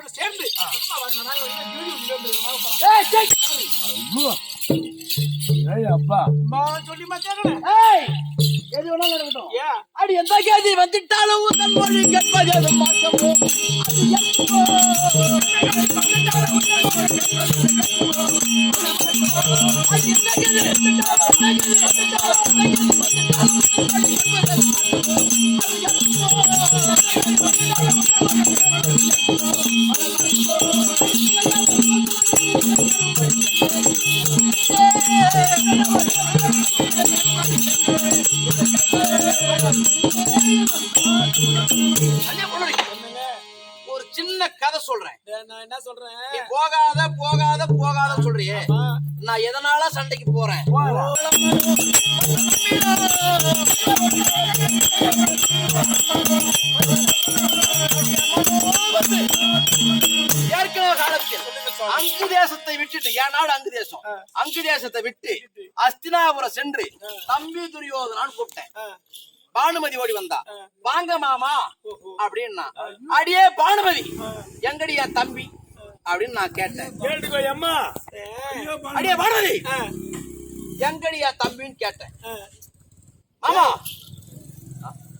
பாண்டியோட சேர்ந்து. அப்பா. ஏய், எது வேணாலும் இருக்கட்டும். ஏன்? அடி எந்த கேதி வந்துட்டாலும் உந்தன் மொழி கேட்பது அது மாற்றமோ? அது? அடி எந்த கேதி வந்துட்டாலும், வந்துட்டாலும், வந்துட்டாலும், ஒரு சின்ன கதை சொல்றேன். நான் என்ன சொல்றேன்? நீ போகாத போகாத போகாத சொல்றியே. நான் எதனால சண்டைக்கு போறேன்? ஏற்கனவே காலத்தில் அங்கு தேசத்தை விட்டுட்டு என் நாடு அங்கு தேசம். அங்கு தேசத்தை விட்டு அஸ்தினாபுரம் சென்று தம்பி துரியோதனான்னு கூப்பிட்டேன். பானுமதி ஓடி வந்தா. வாங்க மாமா. அப்படின்னா அடியே பானுமதி. எங்கடி என் தம்பி? அப்படின்னு நான் கேட்டேன். கேட்டுக்கோ அம்மா. அடியே பானுமதி. எங்கடி என் தம்பின்னு கேட்டேன். ஆமா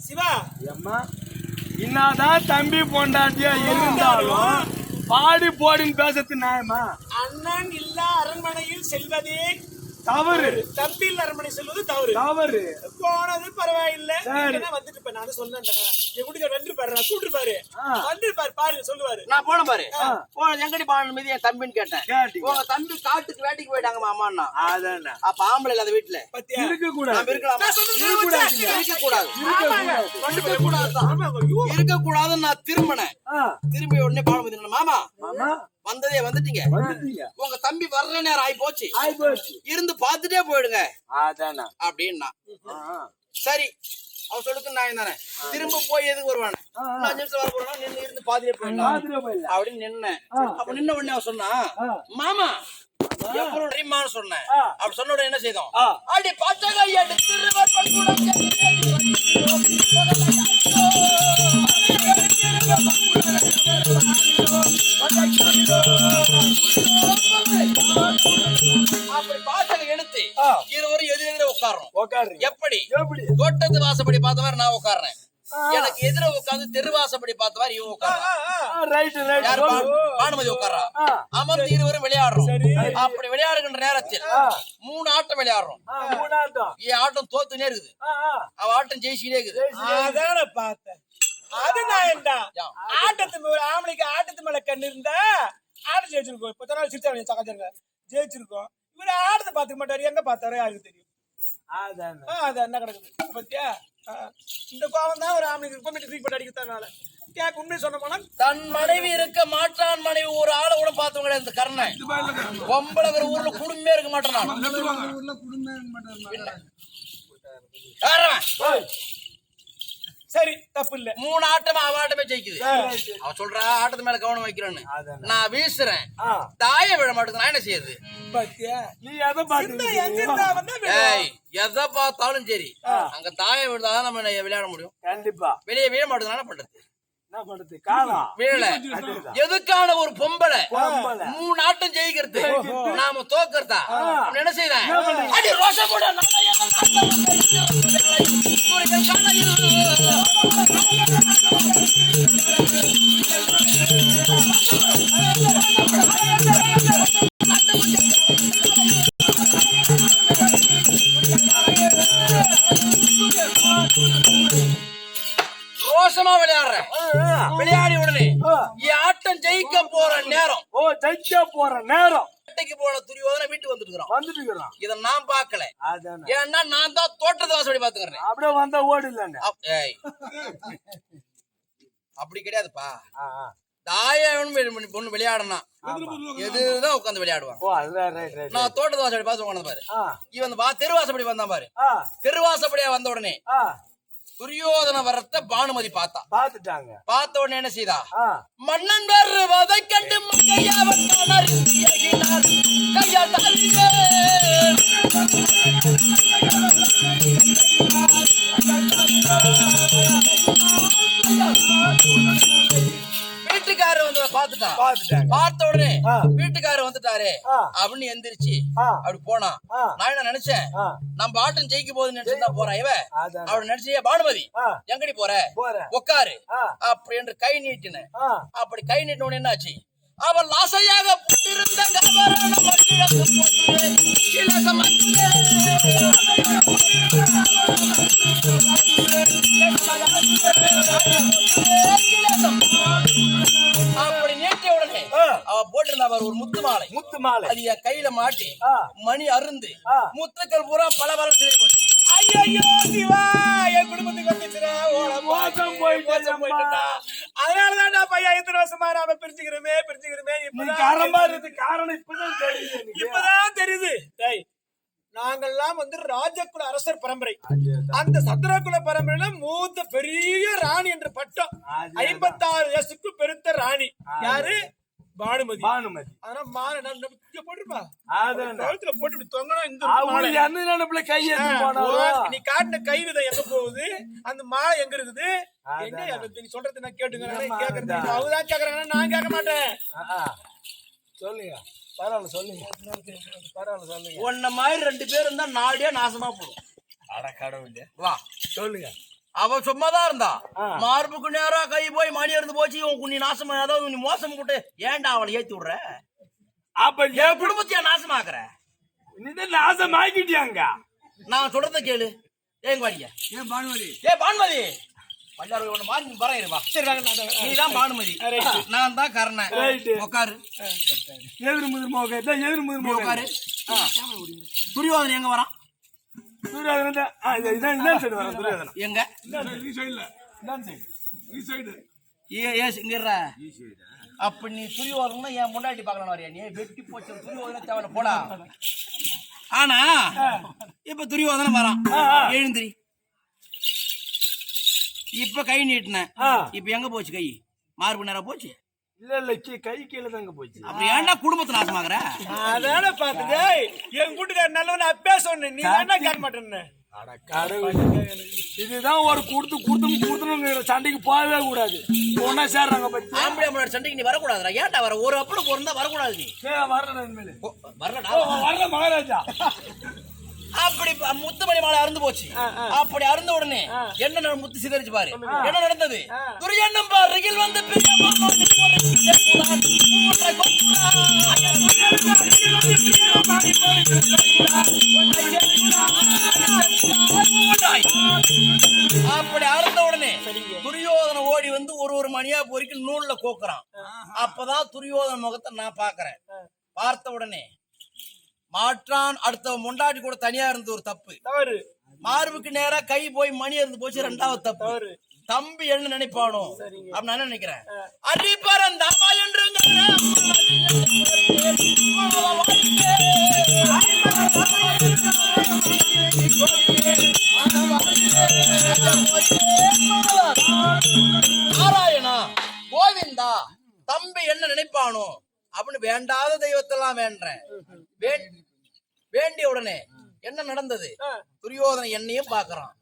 சிவா. அம்மா என்னதான் தம்பி பொண்டாட்டியா இருந்தாலும் பாடி போடின்னு பேசத்து நியாயமா? அண்ணன் இல்லா அரண்மனையில் செல்வதே தவறு. தம்பியில் அரண்மனை செல்வது தவறு. தவறு. போனது பரவாயில்ல. வந்துட்டு இப்ப நான் சொன்னேன்டா என் குடிக்க வந்து பாரு நான் கூட்டு பாரு. வந்து பாரு பாரு சொல்லுவாரு. நான் போன பாரு. போன எங்கடி பானுமதி என் தம்பின்னு கேட்டேன். உங்க தம்பி காட்டுக்கு வேட்டைக்கு போயிட்டாங்க மாமான்னா அதானே. அப்ப ஆம்பளை இல்லாத வீட்டுல பத்தியா? இருக்க கூடாது இருக்கலாமா? இருக்கக்கூடாது. இருக்கக்கூடாது. இருக்கக்கூடாதுதான். ஆமாங்க, ஐயோ. இருக்கக்கூடாதுன்னு நான் திரும்பினேன். திரும்பி உடனே சொன்னா, மாமா? மாமா. வந்ததே வந்துட்டீங்க. உங்க தம்பி வர்ற நேரம் ஆய் போச்சு இருந்து பார்த்துட்டே போயிடுங்க. அப்படின்னா. சரி. அவன் சொல்லுக்கு நான் தானே திரும்ப போய் எதுக்கு வருவானே. நான் நிமிஷம் வர போறேன் நின்று இருந்து பாத்துட்டு போயிடலாம். அப்படின்னு நின்னேன். அப்ப நின்ன உடனே அவன் சொன்னா. மாமா எவ்வளவு சொன்னேன். அப்படி சொன்ன உடனே என்ன செய்தோம்? ரிவர் பண்புடன் எப்படி? எப்படி? தோட்டத்து வாசப்படி பார்த்த மாதிரி நான் உட்கார்றேன். எனக்கு எதிர உட்கார்ந்து தெரு வாசப்படி பார்த்த மாதிரி இவன் உட்கார்றான். பானுமதி உட்கார்றா. அமர்ந்து இருவரும் விளையாடுறோம். சரி. அப்படி விளையாடுகின்ற நேரத்தில். மூணு ஆட்டம் விளையாடுறோம். என் ஆட்டம். தோத்துனே இருக்குது. ஆ, ஆ. அவ ஆட்டம் ஜெயிச்சுட்டே இருக்குது. அதான பார்த்தேன். அது நான். ஆட்டத்து மேல ஒரு ஆம்பளைக்கு ஆட்டத்து மேல கண்ணு இருந்தா ஆட்டம் ஜெயிச்சிருக்கோம். இப்ப நாள் சிரிச்சா ஜெயிச்சிருக்கோம். இவரு ஆட்டத்தை பாத்துக்க மாட்டாரு. எங்க பார்த்தாரோ யாருக்கு தெரியும்? அது என்ன கிடக்குது பத்தியா இந்த கோவம் தான் ஒரு ஆம்பளைக்கு இப்ப மீட்டு போட்டு அடிக்கத்தானால கேட்க உண்மை சொன்ன போனா தன் மனைவி இருக்க மாற்றான் மனைவி ஒரு ஆளை கூட பார்த்தவங்க கிடையாது இந்த கர்ணன் பொம்பளை ஊர்ல குடும்பமே இருக்க மாட்டேன். யாரவன்? சரி தப்பு இல்ல மூணு ஆட்டமா அவ ஆட்டமே ஜெயிக்குது. ரைட். அவ சொல்றா ஆட்டத்து மேல கவனம் வைக்கிறேன்னு. நான் வீசுறேன். தாய விழ மாட்டேங்குது நான் என்ன செய்யுது பத்தியா? நீ எதை இந்த பாத்து எஞ்சிருந்தா வந்தா விடுவா. ஏய் எதை பார்த்தாலும் சரி. அங்க தாய விழுந்தாதான் நம்ம விளையாட முடியும். கண்டிப்பா. வெளியே விழ மாட்டேங்குது என்ன பண்றது? என்ன பண்றது எதுக்கான ஒரு பொம்பளை. மூணு ஆட்டம் ஜெயிக்கிறது நாம தோக்கறதா என்ன? அடி ரோஷம் போட நாளைய நாட்டம் ரோஷமா விளையாடுறேன் விளையாடி உடனே ஆட்டம் ஜெயிக்க போற நேரம். ஓ ஜெயிக்க போற நேரம். வேட்டைக்கு போன துரியோதனை வீட்டுக்கு வந்துட்டு இருக்கிறோம் வந்துட்டு இருக்கிறோம் இத நான் பார்க்கல. அதானே. ஏன்னா நான் தான் தோட்டத்து வாசப்படி பாத்துக்கிறேன் அப்படியே வந்தா ஓடிடலானே. அப்- ஏய். அப்படி கிடையாதுப்பா. பொண்ணு விளையாடனா எதுதான் உட்காந்து விளையாடுவான். நான் தோட்டத்து வாசப்படி பார்த்து உட்காந்து பாரு. இவன் தெருவாசப்படி வந்தான் பாரு. தெருவாசப்படியா வந்த உடனே துரியோதன வரத்த பானுமதி பார்த்தா. பாத்துட்டாங்க பார்த்த உடனே என்ன செய்தா? மன்னன் வருவதை கண்டு கையாவன் கையா வீட்டுக்காரர் வந்து பாத்துட்டாங்க பார்த்த உடனே ஆ. அப்படின்னு எந்திரிச்சு. அப்படி போனான் ஆ. நான் என்ன நினைச்சேன். நம்ம ஆட்டம் ஜெயிக்க போகுதுன்னு நினைச்சுதான் போறான் இவ அதான். அவளை நினைச்சு பானுமதி. எங்கடி போற உக்காரு. அப்படி என்று கை நீட்டின. அப்படி கை நீட்டின என்னாச்சு அவள் ஆசையாக போட்டிருந்த கபரான மட்டிடத்து போட்டு. இலசம். அப்படி நீட்டிய உடனே. அவ போட்டிருந்த அவர் ஒரு முத்து மாலை. முத்து மாலை. அது என் கையில மாட்டி. மணி அருந்து. முத்துக்கள் பூரா பல பல சிதை போச்சு. ஐயோ சிவா என் குடும்பத்துக்கு வந்துச்சுடா மோசம் போயிட்டு மோசம் போயிட்டுடா. அதனாலதான் நான் பையன் இத்தனை வருஷமா நாம பிரிச்சுக்கிறோமே பிரிச்சுக்கிறோமே இப்பதான் காரமா இருக்கு. காரணம் இப்பதான் தெரியுது. இப்பதான் தெரியுது. டேய் நாங்கெல்லாம் வந்து ராஜகுல அரசர் பரம்பரை. அந்த சந்திரகுல பரம்பரையில மூத்த பெரிய ராணி என்ற பட்டம். ஐம்பத்தாறு வயசுக்கு பெருத்த ராணி. யாரு? பானுமதி. பானுமதி. ஆனா மாலை நான் இங்க போட்டுருப்பா அதான் கழுத்துல போட்டு தொங்கணும் இந்த மாலை. என்ன நினைப்புல கை நீ காட்டின கை விதை எங்க போகுது? அந்த மாலை எங்க இருக்குது. என்ன நீ சொல்றது நான் கேக்குறது அதான். அவதான் கேக்குறாங்க நான் கேட்க மாட்டேன். சொல்லுங்க. பரவாயில்ல சொல்லுங்க. பரவாயில்ல சொல்லுங்க. உன்ன மாதிரி ரெண்டு பேர் இருந்தா நாடே நாசமா போடும். அட கடவுளே. வா சொல்லுங்க. அவ சும்மாதான் இருந்தா. மார்புக்கு நேரா கை போய் மணி இருந்து போச்சு உன் குண்ணி நாசமா ஏதாவது நீ மோசம் போட்டு ஏன்டா அவளை ஏத்தி விடுற? அப்ப என் குடும்பத்தையா நாசமாக்குற? நீ நாசம் ஆக்கிட்டியாங்க நான் சொல்றத கேளு. ஏங்க வாடிங்க ஏன் பானுமதி? ஏ பானுமதி. பல்லாரு ஒண்ணு மாறி பறையிரு வா. சரி நீ தான் பானுமதி. நான் தான் கரணன். உட்காரு எதிர் முதிர் மோக எதிர் முதிர் நீ மோக. உட்காரு துரியோதன் எங்க வரான்? எங்க? அப்ப நீ துரியோதனா என் முன்னாடி பார்க்கலாம் வரையா? நீ வெட்டி போச்சு துரியோதன தேவையில்ல போடா. ஆனா இப்ப துரியோதன வரான் எழுந்திரி. இப்ப கை நீட்டின. இப்ப எங்க போச்சு கை? மார்பு நேரம் போச்சு? இல்ல இல்ல கீ- கை கீழே தாங்க போச்சு. அப்படி ஏன்டா குடும்பத்தை நாசமாக்குற? அதான பாத்துட்டு என் வீட்டுக்கார நல்லவன் அப்பே சொன்னேன். நீ என்ன கேட்க மாட்டேன்னு. இதுதான் ஒரு கொடுத்து கொடுத்து கொடுத்துருங்கிற சண்டைக்கு போகவே கூடாது. ஒன்னா சேர்றாங்க பத்தி. ஆம்பளை அம்மனோட சண்டைக்கு நீ வரக்கூடாதுடா. ஏன்டா வர? ஒரு அப்பளம் பிறந்தா வரக்கூடாது நீ. ஓ, வரலடா. ஓ, வர்ற மகாராஜா. அப்படி முத்துமணி மாலை அருந்து போச்சு. அப்படி அருந்த உடனே என்ன முத்து சிதறிச்சு பாரு. என்ன நடந்தது? துரியண்ணம் பாருகில் வந்து. அப்படி அறுந்த உடனே துரியோதன ஓடி வந்து ஒரு ஒரு மணியா பொறிக்கு நூல்ல கோக்குறான். அப்பதான் துரியோதன முகத்தை நான் பாக்குறேன் பார்த்த உடனே மாற்றான் அடுத்த முண்டாட்டி கூட தனியா இருந்த ஒரு தப்பு. மார்புக்கு நேரா கை போய் மணி இருந்து போச்சு ரெண்டாவது தப்பு. தம்பி என்ன நினைப்பானோ? அப்ப நான் என்ன நினைக்கிறேன் அரிபரந்தாமா என்று நாராயணா கோவிந்தா தம்பி என்ன நினைப்பானோ? அப்படின்னு வேண்டாத தெய்வத்தெல்லாம் வேண்டேன் வேண்- வேண்டிய உடனே என்ன நடந்தது? துரியோதன என்னையும் பாக்குறான்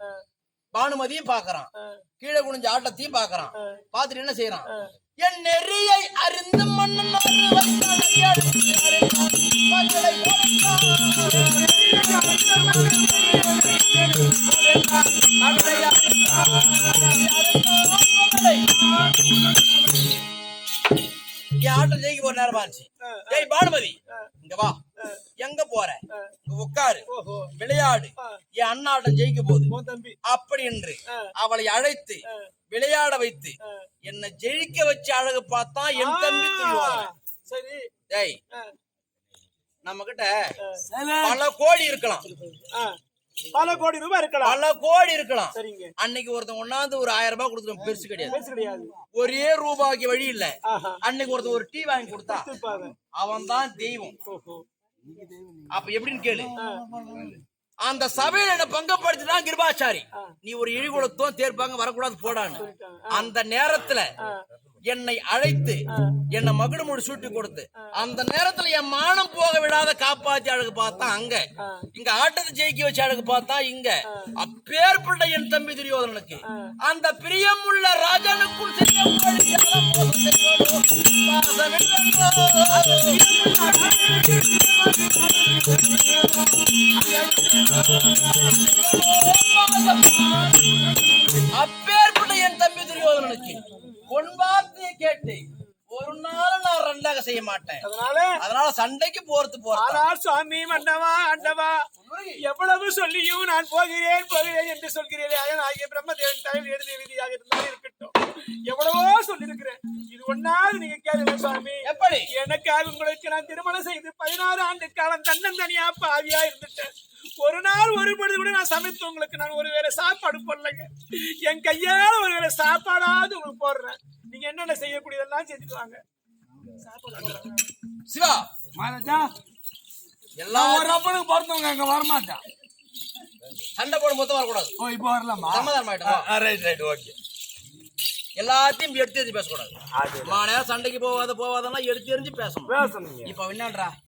பானுமதியும் பாக்குறான் கீழே குனிஞ்ச ஆட்டத்தையும் பாக்குறான் பாத்துட்டு என்ன செய்யறான்? என் நெறியை அறிந்து மன்னன் என் ஆட்டம் ஜெயிக்க போற நேரம் ஆச்சு ஏய் பானுமதி. இங்க வா. எங்க போற? இங்க உட்காரு விளையாடு. என் அண்ணாட்டம் ஜெயிக்க போகுது. அப்படி என்று அவளை அழைத்து விளையாட வைத்து என்னை ஜெயிக்க வச்ச அழகு பார்த்தா என் தம்பி. சரி. ஆ, நம்ம கிட்ட பல கோடி இருக்கலாம். பல கோடி ரூபாய் இருக்கலாம். பல கோடி இருக்கலாம். சரிங்க. அன்னைக்கு ஒருத்தன் ஒண்ணாந்து ஒரு ஆயிரம் ரூபாய் கொடுத்துருவோம் பெருசு கிடையாது. ஒரே ரூபாய்க்கு வழி இல்ல. அன்னைக்கு ஒருத்தன் ஒரு டீ வாங்கி கொடுத்தா. அவன் தான் தெய்வம். அப்ப எப்படின்னு கேளு. அந்த சபையில என்ன பங்கப்படுத்திதான் கிருபாச்சாரி நீ ஒரு இழி கொடுத்தோம் தேர்ப்பாங்க வரக்கூடாது போடான்னு. அந்த நேரத்துல என்னை அழைத்து என்னை மகுடு முடி சூட்டி கொடுத்து அந்த நேரத்துல என் மானம் போக விடாத காப்பாத்தி அழகு பார்த்தா அங்க. இங்க ஆட்டத்தை ஜெயிக்க வச்ச அழகு பார்த்தா இங்க. அப்பேற்பட்ட என் தம்பி துரியோதனனுக்கு. அந்த பிரியமுள்ள ராஜனுக்குள் செய்ய வார்த்தையை கேட்டு ஒரு நாள் நான் ரெண்டாக செய்ய மாட்டேன். அதனால அதனால சண்டைக்கு போறது? போறேன் சுவாமி மன்னவா அண்டவா எவ்வளவு சொல்லியும் நான் போகிறேன் போகிறேன் என்று சொல்கிறேன் அதன் ஆகிய பிரம்மதேவன் தலையில் எழுதிய விதியாக இருந்தாலும் இருக்கட்டும். எவ்வளவோ சொல்லியிருக்கிறேன். இது ஒன்னாவது நீங்க கேளுங்க சுவாமி. எப்படி? எனக்காக உங்களுக்கு நான் திருமணம் செய்து பதினாறு ஆண்டு காலம் தன்னந்தனியா பாவியா இருந்துட்டேன். ஒரு நாள் ஒரு பொழுது கூட நான் சமைத்து உங்களுக்கு நான் ஒருவேளை சாப்பாடு போடலைங்க. என் கையால ஒருவேளை சாப்பாடாவது உங்களுக்கு போடுறேன். நீங்க என்னென்ன செய்யக்கூடியதெல்லாம் செஞ்சுட்டு வாங்க. சிவா மகாராஜா எல்லா நான் ஒரு அப்பனுக்கு பிறந்தவங்க அங்க வரமாட்டான் சண்டை போடும் மொத்தம் வரக்கூடாது. ஓ இப்போ வரலாமா? சமாதானம் ஆயிட்டோம்? ரைட் ரைட் ஓகே எல்லாத்தையும் எடுத்து எறிஞ்சு பேசக்கூடாது. மா நேரம் சண்டைக்கு போவாத போவாதெல்லாம் எடுத்து எறிஞ்சு பேசணும். பேசணுங்க. இப்ப என்னன்றா?